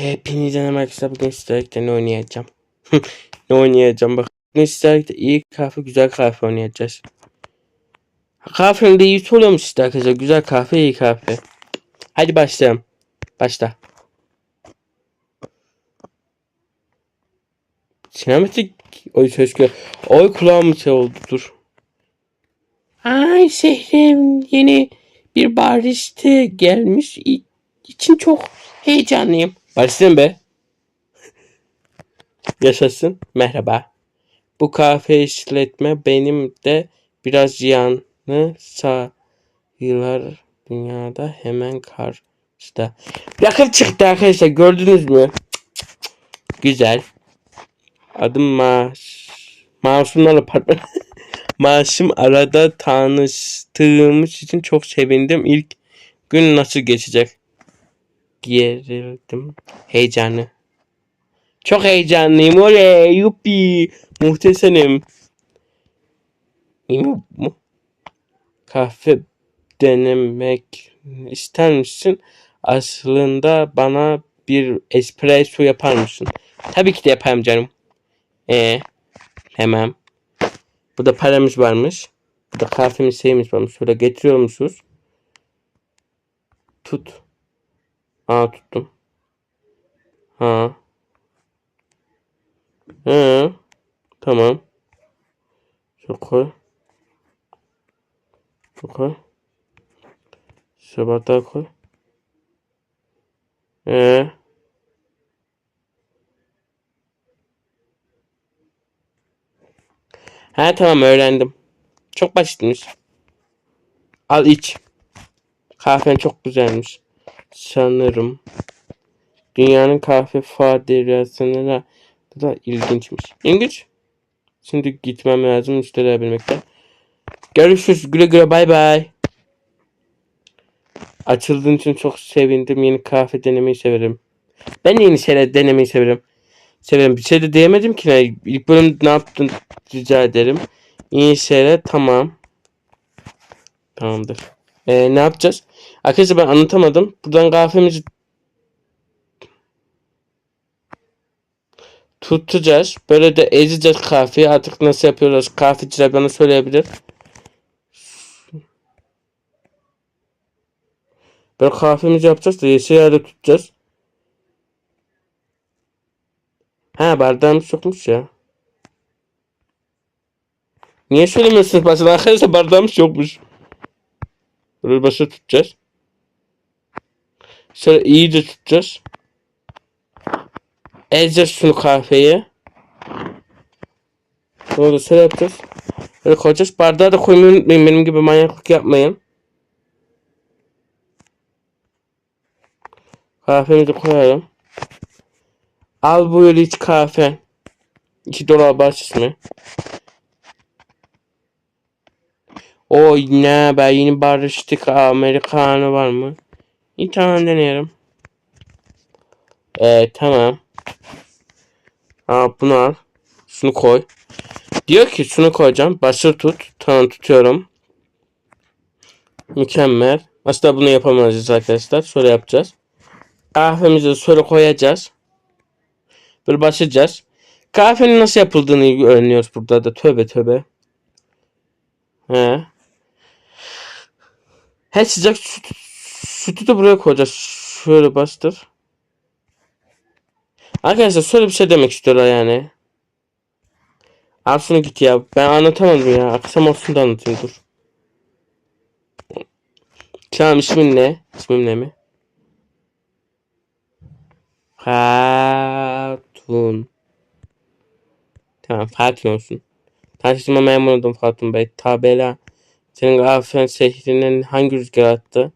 Merhaba arkadaşlar. Bugün sizlerle ne oynayacağım? ne oynayacağım bak. Bugün sizlerle iyi kahve, güzel kahve oynayacağız. Kahvenin de iyi oluyormuş işte arkadaşlar. Güzel kahve, iyi kahve. Hadi başlayalım. Başla. Sinematik. Oy gel. Oy kulağım şey oldu dur. Ay şehrim yeni bir barista gelmiş. İ- için çok heyecanlıyım. Başlayalım be. Yaşasın. Merhaba. Bu kahve işletme benim de biraz ziyanlı sayılar dünyada hemen karşıda. Yakın çıktı arkadaşlar gördünüz mü? Güzel. Adım Maaş. Masumlar Apartmanı. Maaşım arada tanıştığımız için çok sevindim. İlk gün nasıl geçecek? Gerildim. Heyecanlı. Çok heyecanlıyım. Oley yuppi. Muhteşemim. Yup mu? Kahve denemek ister misin? Aslında bana bir espresso yapar mısın? Tabii ki de yaparım canım. Ee, hemen. Burada paramız varmış. Burada kahvemiz şeyimiz varmış. Şöyle getiriyor musunuz? Tut. Aa tuttum. Ha. He. Tamam. Şu koy. Şu koy. Şu koy. Ee. Ha tamam öğrendim. Çok basitmiş. Al iç. Kahven çok güzelmiş. Sanırım. Dünyanın kahve federyasyonuna da ilginçmiş. İlginç. Şimdi gitmem lazım müşteriler bilmekte. Görüşürüz. Güle güle bay bay. Açıldığın için çok sevindim. Yeni kahve denemeyi severim. Ben yeni şeyler denemeyi severim. Severim. Bir şey de diyemedim ki. ne. İlk bölüm ne yaptın rica ederim. İyi şeyler tamam. Tamamdır. Ee, ne yapacağız? Arkadaşlar ben anlatamadım. Buradan kahvemizi tutacağız. Böyle de ezeceğiz kahveyi. Artık nasıl yapıyoruz? Kahveciler bana söyleyebilir. Böyle kahvemizi yapacağız da yeşil yerde tutacağız. Ha bardağımız yokmuş ya. Niye söylemiyorsunuz başına? Arkadaşlar bardağımız yokmuş. Böyle başa tutacağız. Şöyle iyice tutacağız. Ezeceğiz şunu kahveyi. Bunu da şöyle yapacağız. Böyle koyacağız. Bardağı da koymayı unutmayın. Benim gibi manyaklık yapmayın. Kahvemizi koyalım. Al buyur iç kahve. 2 dolar bahşiş Oy ne be yeni barıştık Amerikanı var mı? İyi tamam deneyelim. Ee, tamam. Aa, bunu al. Şunu koy. Diyor ki şunu koyacağım. Basır tut. Tamam tutuyorum. Mükemmel. Aslında bunu yapamayacağız arkadaşlar. Şöyle yapacağız. Kahvemizi şöyle koyacağız. Böyle basacağız. Kahvenin nasıl yapıldığını öğreniyoruz burada da. Tövbe tövbe. He. He sıcak süt, sütü de buraya koyacağız. Şöyle bastır. Arkadaşlar şöyle bir şey demek istiyorlar yani. Al şunu git ya. Ben anlatamadım ya. Akşam olsun da anlatayım dur. Tamam ismin ne? İsmim ne mi? Hatun. Tamam Fatih olsun. Tanıştırma memnunum Fatun Bey. Tabela. Senin Afyon şehrinin hangi rüzgar attı?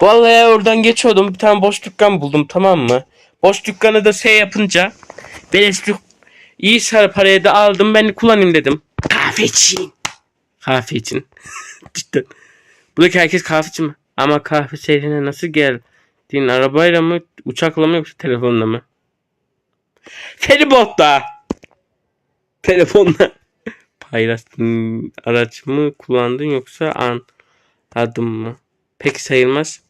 Vallahi oradan geçiyordum. Bir tane boş dükkan buldum tamam mı? Boş dükkanı da şey yapınca beleş iyi sarı paraya da aldım. Ben kullanayım dedim. Kahve için. Kahve için. Cidden. Buradaki herkes kahve için mi? Ama kahve şehrine nasıl geldin? Arabayla mı? Uçakla mı yoksa telefonla mı? Feribotla. Telefonla. Paylaştın araç mı kullandın yoksa anladın mı? Pek sayılmaz.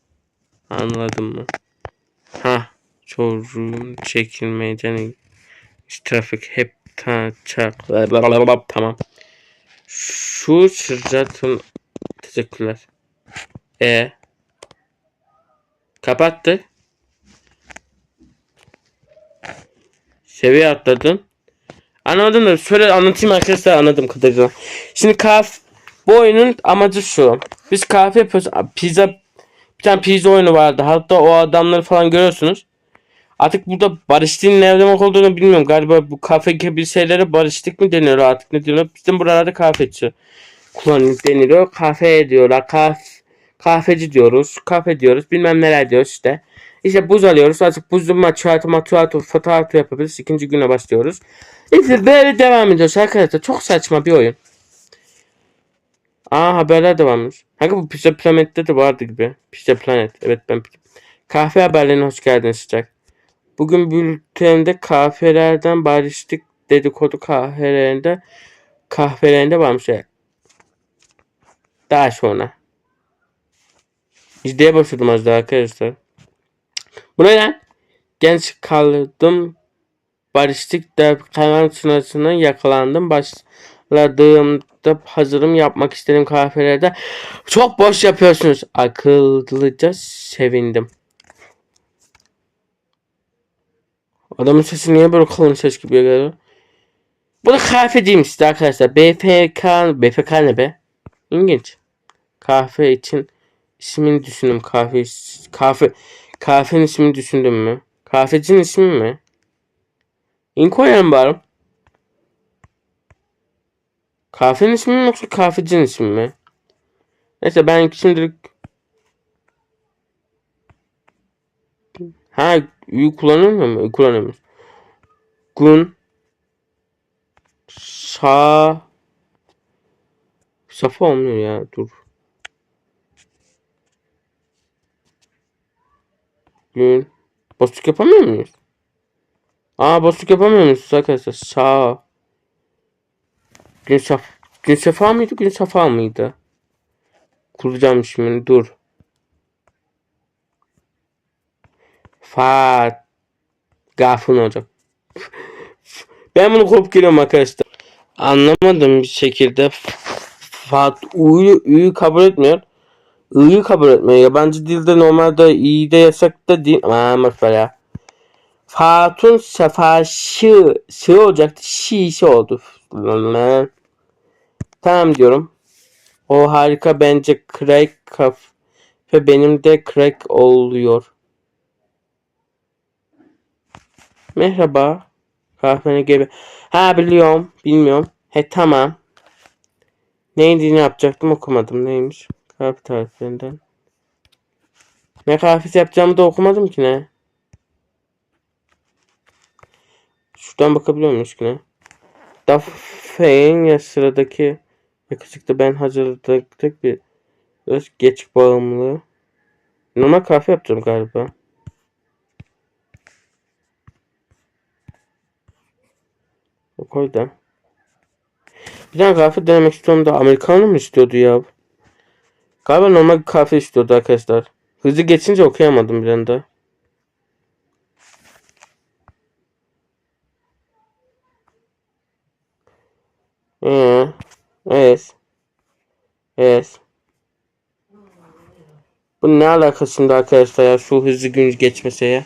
Anladım mı? Ha, sorun çekilmeyeceğini trafik hep taçak tamam şu sıcatın teşekkürler e kapattı seviye atladın anladın mı şöyle anlatayım arkadaşlar anladım kadarıyla şimdi kaf bu oyunun amacı şu biz kahve yapıyoruz pizza bir tane pizza oyunu vardı hatta o adamları falan görüyorsunuz Artık burada barıştığın ne demek olduğunu bilmiyorum. Galiba bu kafe gibi şeylere barıştık mı deniyor artık ne diyorlar. Bizim buralarda kahveci kullanıyor deniliyor. Kafe diyorlar. Kaf, kahveci diyoruz. Kafe diyoruz. Bilmem neler diyoruz işte. İşte buz alıyoruz. Artık buzlu maçuatı maçuatı fotoğrafı yapabiliriz. İkinci güne başlıyoruz. İşte böyle devam ediyoruz arkadaşlar. Çok saçma bir oyun. Aa haberler de varmış. Hangi bu Pizza Planet'te de vardı gibi. Pizza Planet. Evet ben Kahve haberlerine hoş geldiniz sıcak. Bugün bültende kahvelerden barıştık dedikodu kahvelerinde kahvelerinde varmış. ya. Daha sonra. İzleye başladım az daha arkadaşlar. Bu ne lan? Genç kaldım. Barıştık da kanal sınavına yakalandım. Başladığımda hazırım yapmak istediğim kahvelerde çok boş yapıyorsunuz. Akıllıca sevindim. Adamın sesi niye böyle kalın ses gibi geliyor? Bu da kahve değil işte arkadaşlar. BFK, BFK ne be? İlginç. Kahve için ismini düşündüm. Kahve, kahve, kahvenin ismini düşündüm mü? Kahvecinin ismi mi? İn koyalım bari. Kahvenin ismi mi yoksa kahvecinin ismi mi? Neyse ben şimdilik Ha Ü kullanılmıyor mu? Kullanılmıyor. Gun Sa Safa olmuyor ya. Dur. Gün Boşluk yapamıyor muyuz? Aa boşluk yapamıyor muyuz arkadaşlar? Sağ Gün saf Gün safa mıydı? Gün safa mıydı? Kuracağım şimdi dur. Fa Gafın olacak. Ben bunu kopup geliyorum arkadaşlar. Anlamadım bir şekilde. Fat U'yu Ü'yü kabul etmiyor. I'yı kabul etmiyor. Yabancı dilde normalde İ'de yasak da değil. Ama ya. Fatun sefa şı şı olacaktı. Şi oldu. Tamam diyorum. O harika bence crack kaf ve benim de crack oluyor. Merhaba. Kahvene gibi. Ha biliyorum. Bilmiyorum. He tamam. Neydi ne yapacaktım okumadım. Neymiş? Kahve tariflerinden. Ne kahvesi yapacağımı da okumadım ki ne. Şuradan bakabiliyor muyuz ki ne? Dafe'in ya sıradaki yakışıklı ben hazırladık bir öz geç bağımlı. Normal kahve yapacağım galiba. Koy da. Bir tane kahve denemek istiyorum da Amerikanı mı istiyordu ya? Galiba normal bir kahve istiyordu arkadaşlar. Hızlı geçince okuyamadım bir anda. Ee, evet. Evet. Bu ne alakası şimdi arkadaşlar ya şu hızlı gün geçmese ya.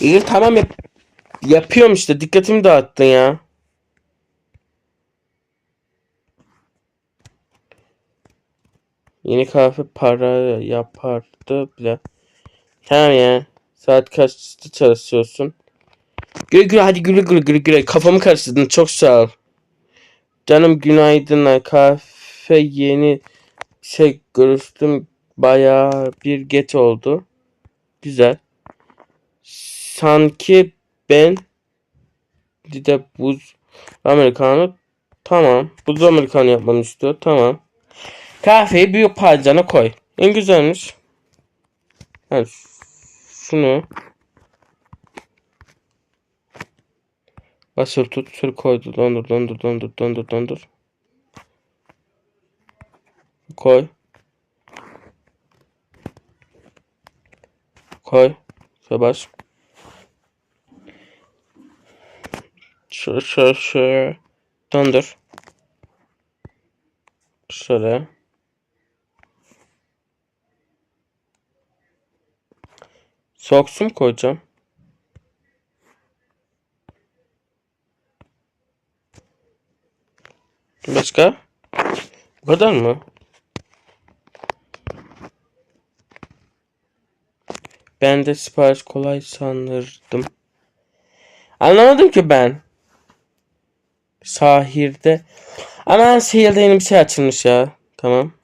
İyi tamam yap yapıyorum işte dikkatimi dağıttın ya. Yeni kahve para yapardı bile. Tamam ya. Saat kaçta çalışıyorsun? Güle güle hadi güle güle güle güle. Kafamı karıştırdın çok sağ ol. Canım günaydınlar. Kahve yeni şey görüştüm. Bayağı bir geç oldu. Güzel sanki ben bir de buz amerikanı tamam buz amerikanı yapmamı istiyor tamam kahveyi büyük parçana koy en güzelmiş yani şunu basılı tut sür koydu dondur dondur dondur dondur dondur koy Koy. Bas. Şöyle şöyle şöyle. Döndür. Şöyle. Soğuk su mu koyacağım? Başka? Bu kadar mı? Ben de sipariş kolay sanırdım. Anlamadım ki ben. Sahirde. Ama sahilde yeni bir şey açılmış ya. Tamam.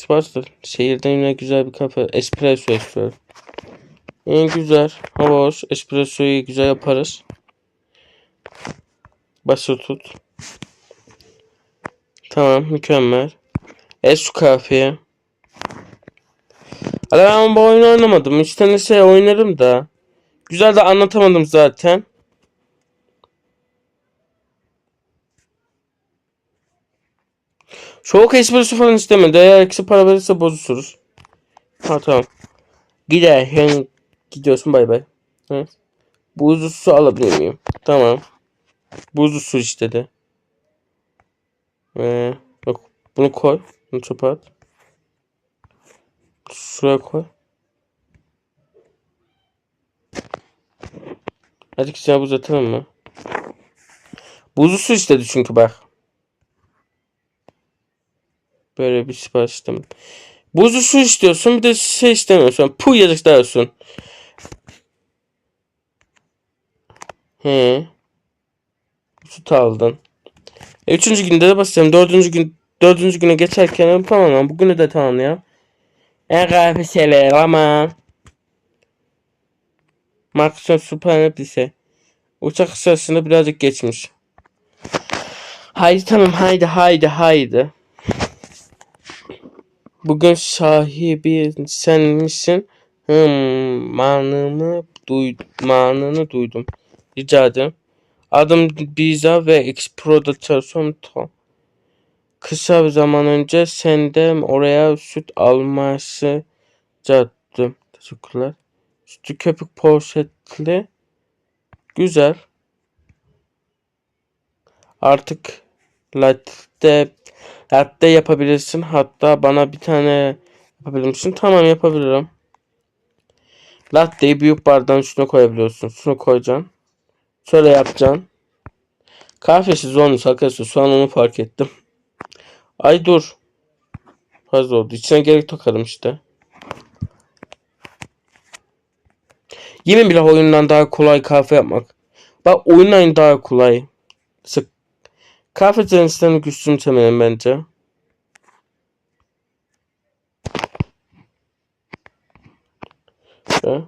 Sipariş de. Şehirde yine güzel bir kafe. Espresso istiyorum. İyi güzel. Hava hoş. Espressoyu güzel yaparız. Başı tut. Tamam mükemmel. Esu kafeye. Hadi ben bu oyunu oynamadım. İşte ne şey oynarım da. Güzel de anlatamadım zaten. Soğuk espresso falan istemedi. Eğer eksi para verirse bozuşuruz. Ha tamam. Gider. Gidiyorsun bay bay. Evet. Buzlu su alabilir miyim? Tamam. Buzlu su istedi. Ee, bak bunu koy. Bunu çöpe at. Şuraya koy. Hadi ki sana buz atalım mı? Buzlu su istedi çünkü bak. Böyle bir sipariş istedim. Buzlu su istiyorsun bir de şey istemiyorsun. Puh yazıklar olsun. He. Süt aldın. E, üçüncü günde de basacağım. Dördüncü gün dördüncü güne geçerken tamam lan. Bugünü de tamamlayalım. En kahve şeyler ama. Microsoft Super Lise. Uçak sırasında birazcık geçmiş. Haydi tamam haydi haydi haydi. Bugün sahibi sen misin? Hmm, manını, duy, manını duydum. Rica ederim. Adım Biza ve X-Pro'da çalışıyorum. Tam. Kısa bir zaman önce senden oraya süt alması cattım. Teşekkürler. Sütü köpük poşetli. Güzel. Artık latte latte yapabilirsin. Hatta bana bir tane yapabilir misin? Tamam yapabilirim. Latte'yi büyük bardağın üstüne koyabiliyorsun. Şunu koyacaksın. Şöyle yapacaksın. Kahvesiz olmuş arkadaşlar. Şu an onu fark ettim. Ay dur. Fazla oldu. İçine gerek takarım işte. Yemin bile oyundan daha kolay kahve yapmak. Bak oyundan daha kolay. Sık. Kahve tenisinden güçlüm temelim bence. Şöyle.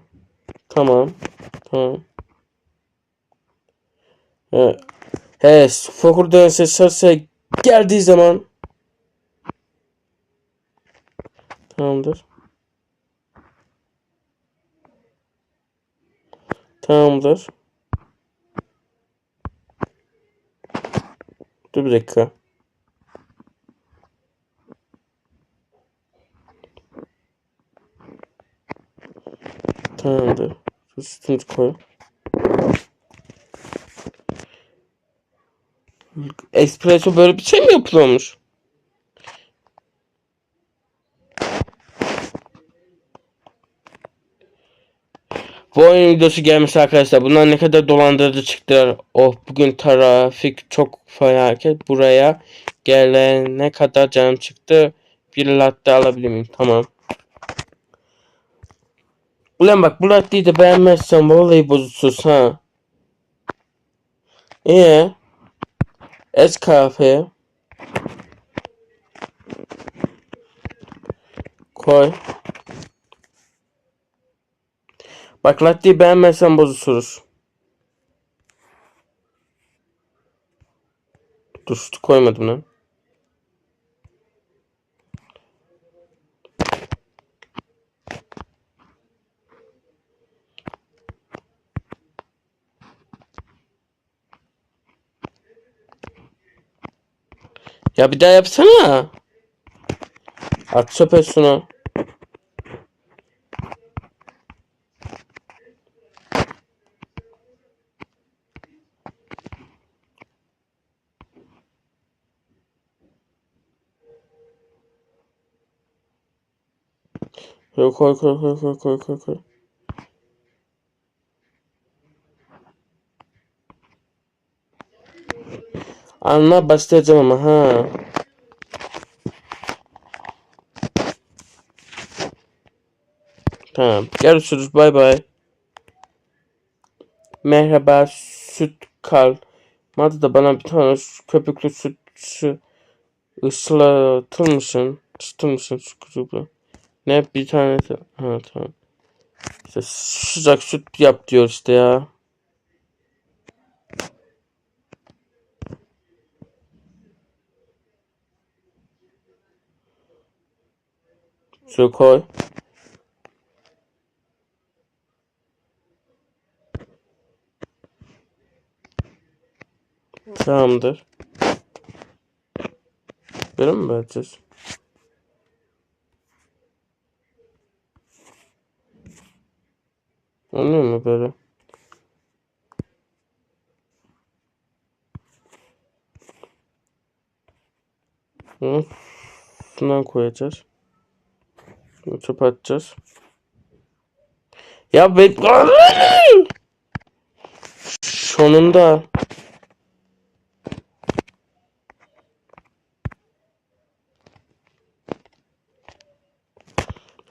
Tamam. Tamam. Evet. He, fokur dönse sarsa geldiği zaman Tamamdır. Tamamdır. Dur bir dakika. Tamamdır. Şu sütünü koy. Espresso böyle bir şey mi yapılıyormuş? Bu oyun videosu gelmiş arkadaşlar. Bunlar ne kadar dolandırıcı çıktılar. Oh bugün trafik çok felaket. Buraya gelene kadar canım çıktı. Bir latte alabilir miyim? Tamam. Ulan bak bu latteyi de beğenmezsen vallahi bozutsuz ha. İyi. Es kahve. Koy. Bak latteyi beğenmezsen bozuşuruz. Dur sütü koymadım lan. Ya bir daha yapsana. At çöpe şunu. Koy koy koy koy koy koy koy koy. Anla başlayacağım ama ha. Tamam. Görüşürüz. Bay bay. Merhaba süt kal. Madde da bana bir tane köpüklü süt ıslatır mısın? Isıtır mısın şu? Ne bir tane ha tamam. İşte sıcak süt yap diyor işte ya. Su koy. Tamamdır. Böyle mi vereceğiz? Oluyor mu böyle? Hı. Şundan koyacağız. Bunu çöpe atacağız. Ya be... Sonunda.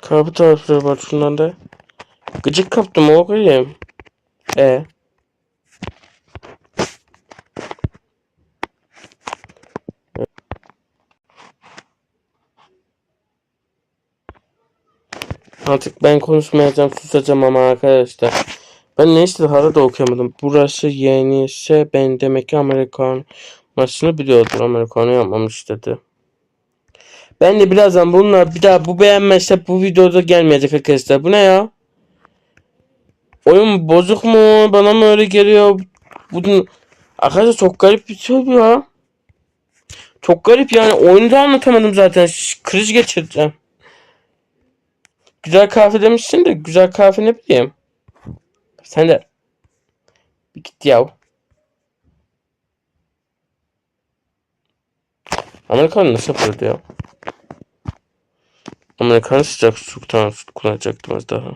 Kapı tarafları var şundan da. Gıcık kaptım oğlum. E. Artık ben konuşmayacağım susacağım ama arkadaşlar. Ben ne işte hala da okuyamadım. Burası yeniyse ben demek ki Amerikan maçını biliyordur. Amerikanı yapmamış dedi. Ben de birazdan bunlar bir daha bu beğenmezse bu videoda gelmeyecek arkadaşlar. Bu ne ya? Oyun bozuk mu? Bana mı öyle geliyor? Bunun arkadaşlar çok garip bir şey ya. Çok garip yani. Oyunu da anlatamadım zaten. Kriz geçireceğim. Güzel kahve demişsin de güzel kahve ne bileyim. Sen de bir git yav. Amerikan nasıl yapıyordu ya? Amerikan sıcak su kullanacaktım az daha.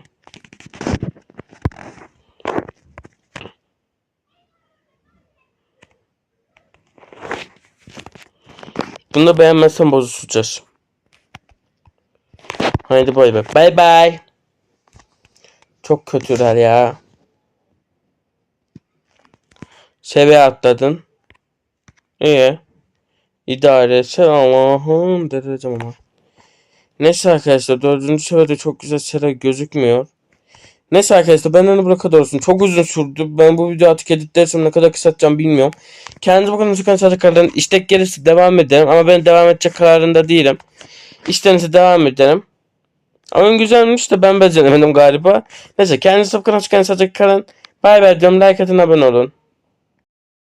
Bunu da beğenmezsen bozuşacağız. Haydi bay bay. Bay bay. Çok kötüler ya. Seviye atladın. İyi. İdare etse Allah'ım dedeceğim ama. Neyse arkadaşlar dördüncü seviyede çok güzel şeyler gözükmüyor. Neyse arkadaşlar de bu kadar olsun. Çok uzun sürdü. Ben bu videoyu artık editlersem ne kadar kısaltacağım bilmiyorum. Kendinize bakın. Çıkan sadece kararların istek gelirse devam ederim. Ama ben devam edecek kararında değilim. İstenirse devam ederim. Oyun güzelmiş de ben beceremedim galiba. Neyse kendinize bakın. Çıkan sadece kararın. Bay bay diyorum. Like atın abone olun.